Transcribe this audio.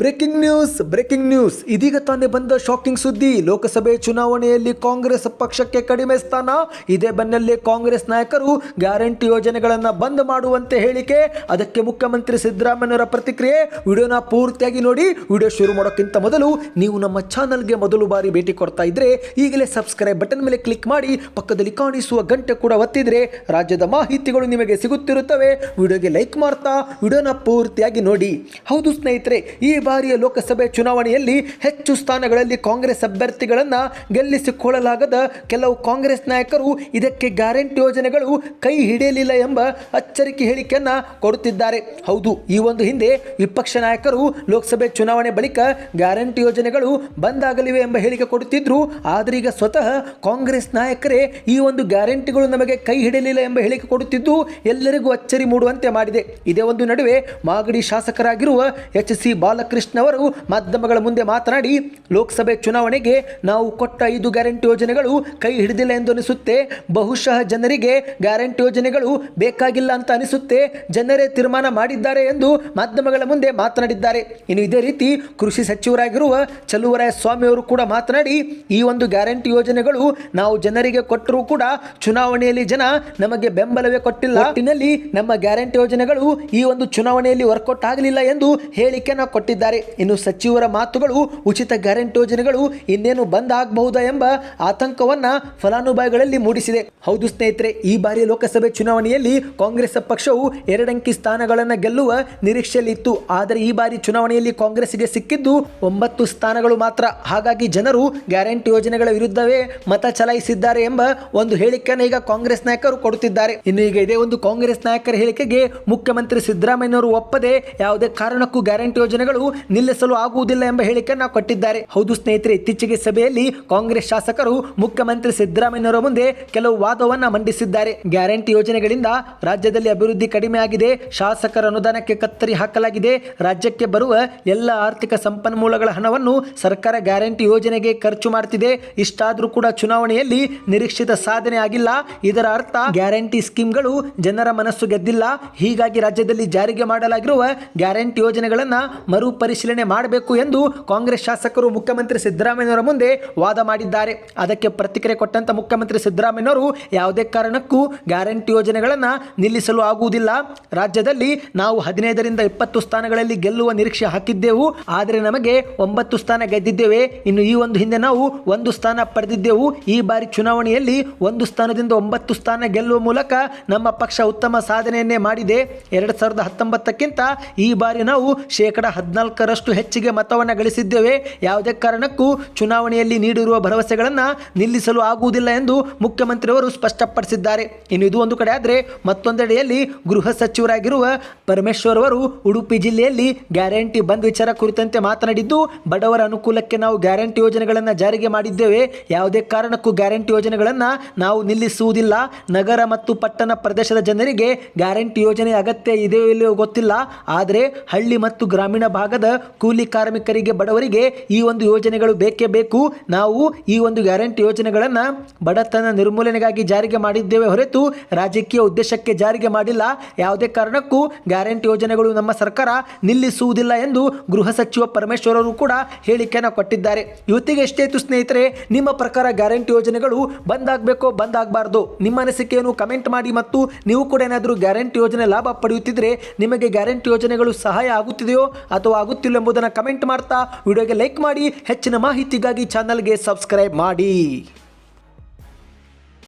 Breaking news breaking news ಇದೀಗ ತಾನೇ ಬಂದ ಶಾಕಿಂಗ್ ಸುದ್ದಿ. ಲೋಕಸಭೆ ಚುನಾವಣೆಯಲ್ಲಿ ಕಾಂಗ್ರೆಸ್ ಪಕ್ಷಕ್ಕೆ ಕಡಿಮೆ ಸ್ಥಾನ. ಇದೇ ಬೆನ್ನಲ್ಲೇ ಕಾಂಗ್ರೆಸ್ ನಾಯಕರು ಗ್ಯಾರಂಟಿ ಯೋಜನೆಗಳನ್ನು ಬಂದ್ ಮಾಡುವಂತೆ ಹೇಳಿಕೆ. ಅದಕ್ಕೆ ಮುಖ್ಯಮಂತ್ರಿ ಸಿದ್ದರಾಮಯ್ಯರ ಪ್ರತಿಕ್ರಿಯೆ. ವಿಡಿಯೋನ ಪೂರ್ತಿಯಾಗಿ ನೋಡಿ. ವಿಡಿಯೋ ಶುರು ಮಾಡೋಕ್ಕಿಂತ ಮೊದಲು ನೀವು ನಮ್ಮ ಚಾನಲ್ಗೆ ಮೊದಲು ಬಾರಿ ಭೇಟಿ ಕೊಡ್ತಾ ಇದ್ರೆ ಈಗಲೇ ಸಬ್ಸ್ಕ್ರೈಬ್ ಬಟನ್ ಮೇಲೆ ಕ್ಲಿಕ್ ಮಾಡಿ. ಪಕ್ಕದಲ್ಲಿ ಕಾಣಿಸುವ ಗಂಟೆ ಕೂಡ ಒತ್ತಿದ್ರೆ ರಾಜ್ಯದ ಮಾಹಿತಿಗಳು ನಿಮಗೆ ಸಿಗುತ್ತಿರುತ್ತವೆ. ವಿಡಿಯೋಗೆ ಲೈಕ್ ಮಾಡ್ತಾ, ವಿಡಿಯೋನ ಪೂರ್ತಿಯಾಗಿ ನೋಡಿ. ಹೌದು ಸ್ನೇಹಿತರೆ, ಈ ಬಾರಿಯ ಲೋಕಸಭೆ ಚುನಾವಣೆಯಲ್ಲಿ ಹೆಚ್ಚು ಸ್ಥಾನಗಳಲ್ಲಿ ಕಾಂಗ್ರೆಸ್ ಅಭ್ಯರ್ಥಿಗಳನ್ನು ಗೆಲ್ಲಿಸಿಕೊಳ್ಳಲಾಗದ ಕೆಲವು ಕಾಂಗ್ರೆಸ್ ನಾಯಕರು ಇದಕ್ಕೆ ಗ್ಯಾರಂಟಿ ಯೋಜನೆಗಳು ಕೈ ಹಿಡಿಯಲಿಲ್ಲ ಎಂಬ ಅಚ್ಚರಿಕೆ ಹೇಳಿಕೆಯನ್ನ ಕೊಡುತ್ತಿದ್ದಾರೆ. ಹೌದು, ಈ ಒಂದು ಹಿಂದೆ ವಿಪಕ್ಷ ನಾಯಕರು ಲೋಕಸಭೆ ಚುನಾವಣೆ ಬಳಿಕ ಗ್ಯಾರಂಟಿ ಯೋಜನೆಗಳು ಬಂದಾಗಲಿವೆ ಎಂಬ ಹೇಳಿಕೆ ಕೊಡುತ್ತಿದ್ರು. ಆದರೆ ಈಗ ಸ್ವತಃ ಕಾಂಗ್ರೆಸ್ ನಾಯಕರೇ ಈ ಒಂದು ಗ್ಯಾರಂಟಿಗಳು ನಮಗೆ ಕೈ ಹಿಡಿಯಲಿಲ್ಲ ಎಂಬ ಹೇಳಿಕೆ ಕೊಡುತ್ತಿದ್ದು ಎಲ್ಲರಿಗೂ ಅಚ್ಚರಿ ಮೂಡುವಂತೆ ಮಾಡಿದೆ. ಇದೇ ಒಂದು ನಡುವೆ ಮಾಗಡಿ ಶಾಸಕರಾಗಿರುವ ಎಚ್ ಸಿ ಬಾಲಕೃಷ್ಣ ಅವರು ಮಾಧ್ಯಮಗಳ ಮುಂದೆ ಮಾತನಾಡಿ, ಲೋಕಸಭೆ ಚುನಾವಣೆಗೆ ನಾವು ಕೊಟ್ಟ ಐದು ಗ್ಯಾರಂಟಿ ಯೋಜನೆಗಳು ಕೈ ಹಿಡಿದಿಲ್ಲ ಎಂದು ಅನಿಸುತ್ತೆ. ಬಹುಶಃ ಜನರಿಗೆ ಗ್ಯಾರಂಟಿ ಯೋಜನೆಗಳು ಬೇಕಾಗಿಲ್ಲ ಅಂತ ಅನಿಸುತ್ತೆ. ಜನರೇ ತೀರ್ಮಾನ ಮಾಡಿದ್ದಾರೆ ಎಂದು ಮಾಧ್ಯಮಗಳ ಮುಂದೆ ಮಾತನಾಡಿದ್ದಾರೆ. ಇನ್ನು ಇದೇ ರೀತಿ ಕೃಷಿ ಸಚಿವರಾಗಿರುವ ಚಲುವರಾಯ ಸ್ವಾಮಿ ಅವರು ಕೂಡ ಮಾತನಾಡಿ, ಈ ಒಂದು ಗ್ಯಾರಂಟಿ ಯೋಜನೆಗಳು ನಾವು ಜನರಿಗೆ ಕೊಟ್ಟರೂ ಕೂಡ ಚುನಾವಣೆಯಲ್ಲಿ ಜನ ನಮಗೆ ಬೆಂಬಲವೇ ಕೊಟ್ಟಿಲ್ಲ. ಒಟ್ಟಿನಲ್ಲಿ ನಮ್ಮ ಗ್ಯಾರಂಟಿ ಯೋಜನೆಗಳು ಈ ಒಂದು ಚುನಾವಣೆಯಲ್ಲಿ ವರ್ಕೌಟ್ ಆಗಲಿಲ್ಲ ಎಂದು ಹೇಳಿಕೆಯನ್ನು ಕೊಟ್ಟಿದ್ದಾರೆ. ಇನ್ನು ಸಚಿವರ ಮಾತುಗಳು, ಉಚಿತ ಗ್ಯಾರಂಟಿ ಯೋಜನೆಗಳು ಇನ್ನೇನು ಬಂದ್ ಆಗಬಹುದಾ ಎಂಬ ಆತಂಕವನ್ನ ಫಲಾನುಭವಿಗಳಲ್ಲಿ ಮೂಡಿಸಿದೆ. ಹೌದು ಸ್ನೇಹಿತರೆ, ಈ ಬಾರಿ ಲೋಕಸಭೆ ಚುನಾವಣೆಯಲ್ಲಿ ಕಾಂಗ್ರೆಸ್ ಪಕ್ಷವು ಎರಡಂಕಿ ಸ್ಥಾನಗಳನ್ನು ಗೆಲ್ಲುವ ನಿರೀಕ್ಷೆಯಲ್ಲಿ ಇತ್ತು. ಆದರೆ ಈ ಬಾರಿ ಚುನಾವಣೆಯಲ್ಲಿ ಕಾಂಗ್ರೆಸ್ಗೆ ಸಿಕ್ಕಿದ್ದು ಒಂಬತ್ತು ಸ್ಥಾನಗಳು ಮಾತ್ರ. ಹಾಗಾಗಿ ಜನರು ಗ್ಯಾರಂಟಿ ಯೋಜನೆಗಳ ವಿರುದ್ಧವೇ ಮತ ಚಲಾಯಿಸಿದ್ದಾರೆ ಎಂಬ ಒಂದು ಹೇಳಿಕೆಯನ್ನು ಈಗ ಕಾಂಗ್ರೆಸ್ ನಾಯಕರು ಕೊಡುತ್ತಿದ್ದಾರೆ. ಇನ್ನು ಈಗ ಇದೇ ಒಂದು ಕಾಂಗ್ರೆಸ್ ನಾಯಕರ ಹೇಳಿಕೆಗೆ ಮುಖ್ಯಮಂತ್ರಿ ಸಿದ್ದರಾಮಯ್ಯನವರು ಒಪ್ಪದೆ ಯಾವುದೇ ಕಾರಣಕ್ಕೂ ಗ್ಯಾರಂಟಿ ಯೋಜನೆಗಳು ನಿಲ್ಲಿಸಲು ಆಗುವುದಿಲ್ಲ ಎಂಬ ಹೇಳಿಕೆಯನ್ನು ಕೊಟ್ಟಿದ್ದಾರೆ. ಹೌದು ಸ್ನೇಹಿತರೆ, ಇತ್ತೀಚೆಗೆ ಸಭೆಯಲ್ಲಿ ಕಾಂಗ್ರೆಸ್ ಶಾಸಕರು ಮುಖ್ಯಮಂತ್ರಿ ಸಿದ್ದರಾಮಯ್ಯನವರ ಮುಂದೆ ಕೆಲವು ವಾದವನ್ನ ಮಂಡಿಸಿದ್ದಾರೆ. ಗ್ಯಾರಂಟಿ ಯೋಜನೆಗಳಿಂದ ರಾಜ್ಯದಲ್ಲಿ ಅಭಿವೃದ್ಧಿ ಕಡಿಮೆ ಆಗಿದೆ. ಶಾಸಕರ ಅನುದಾನಕ್ಕೆ ಕತ್ತರಿ ಹಾಕಲಾಗಿದೆ. ರಾಜ್ಯಕ್ಕೆ ಬರುವ ಎಲ್ಲ ಆರ್ಥಿಕ ಸಂಪನ್ಮೂಲಗಳ ಹಣವನ್ನು ಸರ್ಕಾರ ಗ್ಯಾರಂಟಿ ಯೋಜನೆಗೆ ಖರ್ಚು ಮಾಡ್ತಿದೆ. ಇಷ್ಟಾದರೂ ಕೂಡ ಚುನಾವಣೆಯಲ್ಲಿ ನಿರೀಕ್ಷಿತ ಸಾಧನೆ ಆಗಿಲ್ಲ. ಇದರ ಅರ್ಥ ಗ್ಯಾರಂಟಿ ಸ್ಕೀಮ್ಗಳು ಜನರ ಮನಸ್ಸು ಗೆದ್ದಿಲ್ಲ. ಹೀಗಾಗಿ ರಾಜ್ಯದಲ್ಲಿ ಜಾರಿಗೆ ಮಾಡಲಾಗಿರುವ ಗ್ಯಾರಂಟಿ ಯೋಜನೆಗಳನ್ನು ಮರುಪರಿಶೀಲನೆ ಮಾಡಬೇಕು ಎಂದು ಕಾಂಗ್ರೆಸ್ ಶಾಸಕರು ಮುಖ್ಯಮಂತ್ರಿ ಸಿದ್ದರಾಮಯ್ಯನವರ ಮುಂದೆ ವಾದ ಮಾಡಿದ್ದಾರೆ. ಅದಕ್ಕೆ ಪ್ರತಿಕ್ರಿಯೆ ಕೊಟ್ಟಂತ ಮುಖ್ಯಮಂತ್ರಿ ಸಿದ್ದರಾಮಯ್ಯನವರು ಯಾವುದೇ ಕಾರಣಕ್ಕೂ ಗ್ಯಾರಂಟಿ ಯೋಜನೆಗಳನ್ನು ನಿಲ್ಲಿಸಲು ಆಗುವುದಿಲ್ಲ. ರಾಜ್ಯದಲ್ಲಿ ನಾವು ಹದಿನೈದರಿಂದ ಇಪ್ಪತ್ತು ಸ್ಥಾನಗಳಲ್ಲಿ ಗೆಲ್ಲುವ ನಿರೀಕ್ಷೆ ಹಾಕಿದ್ದೆವು. ಆದರೆ ನಮಗೆ ಒಂಬತ್ತು ಸ್ಥಾನ ಗೆದ್ದಿದ್ದೇವೆ. ಇನ್ನು ಈ ಒಂದು ಹಿಂದೆ ನಾವು ಒಂದು ಸ್ಥಾನ ಪಡೆದಿದ್ದೆವು. ಈ ಬಾರಿ ಚುನಾವಣೆಯಲ್ಲಿ ಒಂದು ಸ್ಥಾನದಿಂದ ಒಂಬತ್ತು ಸ್ಥಾನ ಗೆಲ್ಲುವ ಮೂಲಕ ನಮ್ಮ ಪಕ್ಷ ಉತ್ತಮ ಸಾಧನೆಯನ್ನೇ ಮಾಡಿದೆ. ಎರಡು ಸಾವಿರದ ಹತ್ತೊಂಬತ್ತಕ್ಕಿಂತ ಈ ಬಾರಿ ನಾವು ಶೇಕಡ ಹದಿನಾಲ್ಕರಷ್ಟು ಹೆಚ್ಚಿಗೆ ಮತವನ್ನು ಗಳಿಸಿದ್ದೇವೆ. ಯಾವುದೇ ಕಾರಣಕ್ಕೂ ಚುನಾವಣೆಯಲ್ಲಿ ನೀಡಿರುವ ಭರವಸೆಗಳನ್ನು ನಿಲ್ಲಿಸಲು ಆಗುವುದಿಲ್ಲ ಎಂದು ಮುಖ್ಯಮಂತ್ರಿಯವರು ಸ್ಪಷ್ಟಪಡಿಸಿದ್ದಾರೆ. ಇನ್ನು ಇದು ಒಂದು ಕಡೆ ಆದರೆ ಮತ್ತೊಂದೆಡೆಯಲ್ಲಿ ಗೃಹ ಸಚಿವರಾಗಿರುವ ಪರಮೇಶ್ವರ್ ಅವರು ಉಡುಪಿ ಜಿಲ್ಲೆಯಲ್ಲಿ ಗ್ಯಾರಂಟಿ ಬಂದ್ ವಿಚಾರ ಕುರಿತಂತೆ ಮಾತನಾಡಿದ್ದು, ಬಡವರ ಅನುಕೂಲಕ್ಕೆ ನಾವು ಗ್ಯಾರಂಟಿ ಯೋಜನೆಗಳನ್ನು ಜಾರಿಗೆ ಮಾಡಿದ್ದೇವೆ. ಯಾವುದೇ ಕಾರಣಕ್ಕೂ ಗ್ಯಾರಂಟಿ ಯೋಜನೆಗಳನ್ನು ನಾವು ನಿಲ್ಲಿಸುವುದಿಲ್ಲ. ನಗರ ಮತ್ತು ಪಟ್ಟಣ ಪ್ರದೇಶದ ಜನರಿಗೆ ಗ್ಯಾರಂಟಿ ಯೋಜನೆ ಅಗತ್ಯ ಇದೆಯೋ ಇಲ್ಲವೋ ಗೊತ್ತಿಲ್ಲ. ಆದರೆ ಹಳ್ಳಿ ಮತ್ತು ಗ್ರಾಮೀಣ ಭಾಗದ ಕೂಲಿ ಕಾರ್ಮಿಕರಿಗೆ, ಬಡವರಿಗೆ ಈ ಒಂದು ಯೋಜನೆಗಳು ಬೇಕೇ ಬೇಕು. ನಾವು ಈ ಒಂದು ಗ್ಯಾರಂಟಿ ಯೋಜನೆಗಳನ್ನು ಬಡತನ ನಿರ್ಮೂಲನೆಗಾಗಿ ಜಾರಿಗೆ ಮಾಡಿದ್ದೇವೆ ಹೊರತು ರಾಜಕೀಯ ಉದ್ದೇಶಕ್ಕೆ ಜಾರಿಗೆ ಮಾಡಿಲ್ಲ. ಯಾವುದೇ ಕಾರಣಕ್ಕೂ ಗ್ಯಾರಂಟಿ ಯೋಜನೆಗಳು ನಮ್ಮ ಸರ್ಕಾರ ನಿಲ್ಲಿಸುವುದಿಲ್ಲ ಎಂದು ಗೃಹ ಸಚಿವ ಪರಮೇಶ್ವರ್ ಅವರು ಕೂಡ ಹೇಳಿಕೆಯನ್ನು ಕೊಟ್ಟಿದ್ದಾರೆ. ಇವತ್ತಿಗೆ ಎಷ್ಟೇ ಸ್ನೇಹಿತರೆ, ನಿಮ್ಮ ಪ್ರಕಾರ ಗ್ಯಾರಂಟಿ ಯೋಜನೆಗಳು ಬಂದ್ ಆಗಬೇಕೋ ಬಂದ್ ಆಗಬಾರ್ದು ನಿಮ್ಮ ಅನಿಸಿಕೆಯನ್ನು ಕಮೆಂಟ್ ಮಾಡಿ ಮತ್ತು ನೀವು ಕೂಡ ಏನಾದರೂ ಗ್ಯಾರಂಟಿ ಯೋಜನೆ ಲಾಭ ಪಡೆಯುತ್ತಿದ್ದರೆ ನಿಮಗೆ ಗ್ಯಾರಂಟಿ ಯೋಜನೆಗಳು ಸಹಾಯ ಆಗುತ್ತಿದೆಯೋ ಅಥವಾ ಆಗುತ್ತಿಲ್ಲ ಎಂಬುದನ್ನು ಕಮೆಂಟ್ ಮಾಡ್ತಾ ವಿಡಿಯೋಗೆ ಲೈಕ್ ಮಾಡಿ ಹೆಚ್ಚಿನ ಮಾಹಿತಿಗಾಗಿ ಚಾನಲ್ಗೆ ಸಬ್ಸ್ಕ್ರೈಬ್ ಮಾಡಿ.